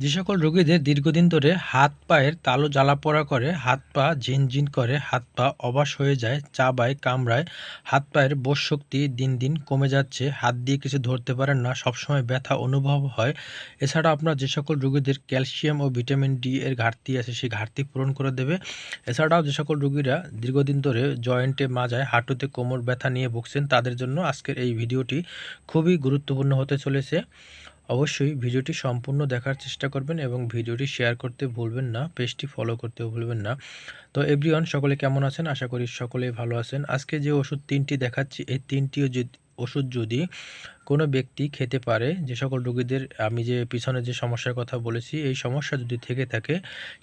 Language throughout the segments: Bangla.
যে সকল রোগীদের দীর্ঘদিন ধরে হাত পায়ের তালু জ্বালা পোড়া করে, হাত পা ঝিনঝিন করে, হাত পা অবাস হয়ে যায় চাবায় কামড়ায়, হাত পায়ের বোধ শক্তি দিন দিন কমে যাচ্ছে, হাত দিয়ে কিছু ধরতে পারেন না, সবসময় ব্যথা অনুভব হয়। এছাড়া আপনার যে সকল রোগীদের ক্যালসিয়াম ও ভিটামিন ডি এর ঘাটতি আছে, সেই ঘাটতি পূরণ করে দেবে। এছাড়াও যে সকল রোগীরা দীর্ঘদিন ধরে জয়েন্টে মাজায় হাঁটুতে কোমর ব্যথা নিয়ে ভুগছেন, তাদের জন্য আজকের এই ভিডিওটি খুবই গুরুত্বপূর্ণ হতে চলেছে। অবশ্যই ভিডিওটি সম্পূর্ণ দেখার চেষ্টা করবেন এবং ভিডিওটি শেয়ার করতে ভুলবেন না, পেজটি ফলো করতেও ভুলবেন না। তো এভরিওয়ান সকলে কেমন আছেন? আশা করি সকলেই ভালো আছেন। আজকে যে ওষুধ তিনটি দেখাচ্ছি, এই তিনটিও যদি, ওষুধ যদি কোনো ব্যক্তি খেতে পারে, যে সকল রোগীদের আমি যে পিছনে যে সমস্যার কথা বলেছি, এই সমস্যা যদি থেকে থাকে,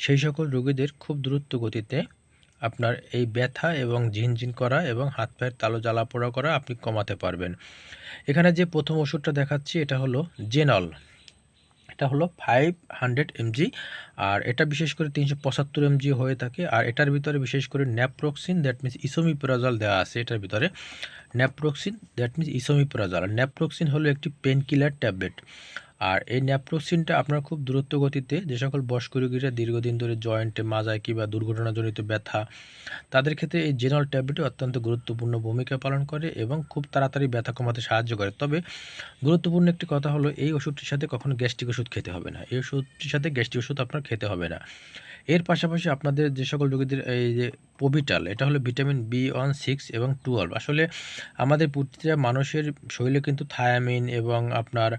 সেই সকল রোগীদের খুব দ্রুত গতিতে আপনার এই ব্যথা এবং ঝিনঝিন করা এবং হাত পায়ের তালু জ্বালা পোড়া করা আপনি কমাতে পারবেন। এখানে যে প্রথম ওষুধটা দেখাচ্ছি, এটা হলো জেনল। এটা হলো ফাইভ হান্ড্রেড এমজি আর এটা বিশেষ করে তিনশো পঁচাত্তর এমজি হয়ে থাকে আর এটার ভিতরে বিশেষ করে ন্যাপ্রোক্সিন দ্যাট মিনস ইসোমিপ্রাজল দেওয়া আছে এটার ভিতরে। ন্যাপ্রোক্সিন দ্যাট মিনস ইসোমিপ্রাজল আর ন্যাপ্রোক্সিন হলো একটি পেন কিলার ট্যাবলেট আর এই ন্যাপ্রোক্সিনটা আপনার খুব দূরত্ব গতিতে যে সকল বয়স্ক রোগীরা দীর্ঘদিন ধরে জয়েন্টে মাজায় কিংবা দুর্ঘটনাজনিত ব্যথা, তাদের ক্ষেত্রে এই জেনাল ট্যাবলেটটি অত্যন্ত গুরুত্বপূর্ণ ভূমিকা পালন করে এবং খুব তাড়াতাড়ি ব্যথা কমাতে সাহায্য করে। তবে গুরুত্বপূর্ণ একটি কথা হলো, এই ওষুধটির সাথে কখনো গ্যাস্ট্রিক ওষুধ খেতে হবে না। এই ওষুধটির সাথে গ্যাস্ট্রিক ওষুধ আপনার খেতে হবে না। এর পাশাপাশি আপনাদের যে সকল রোগীদের, এই যে পবিটাল এটা হলো ভিটামিন বি ওয়ান সিক্স এবং টুয়েলভ আসলে আমাদের প্রতিটা মানুষের শরীরে কিন্তু থায়ামিন এবং আপনার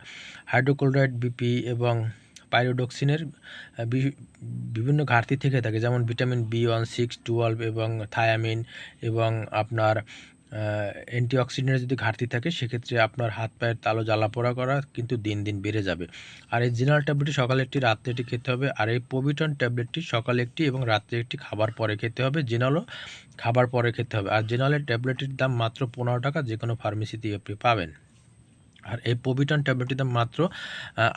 হাইড্রোক্লোরাইড বিপি এবং পাইরোডক্সিনের বিভিন্ন ঘাটতি থেকে থাকে, যেমন vitamin B one six twelve এবং থায়ামিন এবং আপনার অ্যান্টিঅক্সিডেন্টের যদি ঘাটতি থাকে, সেক্ষেত্রে আপনার হাত পায়ের তালো জ্বালা পোড়া করা কিন্তু দিন দিন বেড়ে যাবে। আর এই জিনাল ট্যাবলেটটি সকালে একটি, রাত্রে একটি খেতে হবে। আর এই পবিটন ট্যাবলেটটি সকালে একটি এবং রাত্রে একটি খাবার পরে খেতে হবে। জেনালও খাবার পরে খেতে হবে। আর জেনালের ট্যাবলেটটির দাম মাত্র পনেরো টাকা যে কোনো ফার্মেসিতেই আপনি পাবেন। আর এই পবিটন ট্যাবলেটটির দাম মাত্র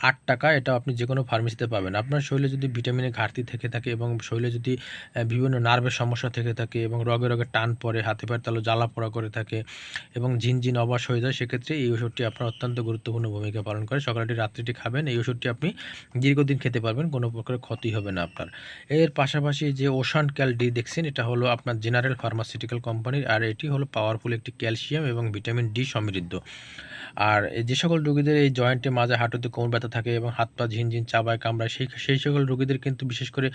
আট টাকা, এটা আপনি যে কোনো ফার্মেসিতে পাবেন। আপনার শরীরে যদি ভিটামিনের ঘাটতি থেকে থাকে এবং শরীরে যদি বিভিন্ন নার্ভের সমস্যা থেকে থাকে এবং রগে রগে টান পড়ে, হাতে পায়ের তালো জ্বালা পোড়া করে থাকে এবং ঝিনঝিন অবাস হয়ে যায়, সেক্ষেত্রে এই ওষুধটি আপনার অত্যন্ত গুরুত্বপূর্ণ ভূমিকা পালন করে। সকালটি রাত্রিটি খাবেন, এই ওষুধটি আপনি দীর্ঘদিন খেতে পারবেন, কোনো প্রকার ক্ষতি হবে না আপনার। এর পাশাপাশি যে ওশান ক্যাল ডি দেখছেন, এটা হলো আপনার জেনারেল ফার্মাসিউটিক্যাল কোম্পানির আর এটি হলো পাওয়ারফুল একটি ক্যালসিয়াম এবং ভিটামিন ডি সমৃদ্ধ। আর যে সকল রোগীদের এই জয়েন্টে মাঝে হাঁটুতে কোমর ব্যথা থাকে এবং হাত পা ঝিনঝিন চাবায় কামড়ায়, সেই সেই সকল রোগীদের কিন্তু বিশেষ করে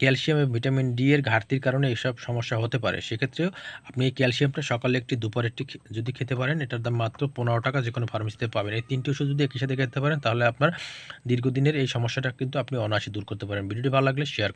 ক্যালসিয়াম এবং ভিটামিন ডি এর ঘাটতির কারণে এইসব সমস্যা হতে পারে। সেক্ষেত্রেও আপনি এই ক্যালসিয়ামটা সকালে একটি, দুপুরে একটি যদি খেতে পারেন, এটার দাম মাত্র পনেরো টাকা যে কোনো ফার্মেসিতে পাবেন। এই তিনটি ওষুধ যদি একই সাথে খেতে পারেন, তাহলে আপনার দীর্ঘদিনের এই সমস্যাটা কিন্তু আপনি অনায়াসে দূর করতে পারেন। ভিডিওটি ভালো লাগলে শেয়ার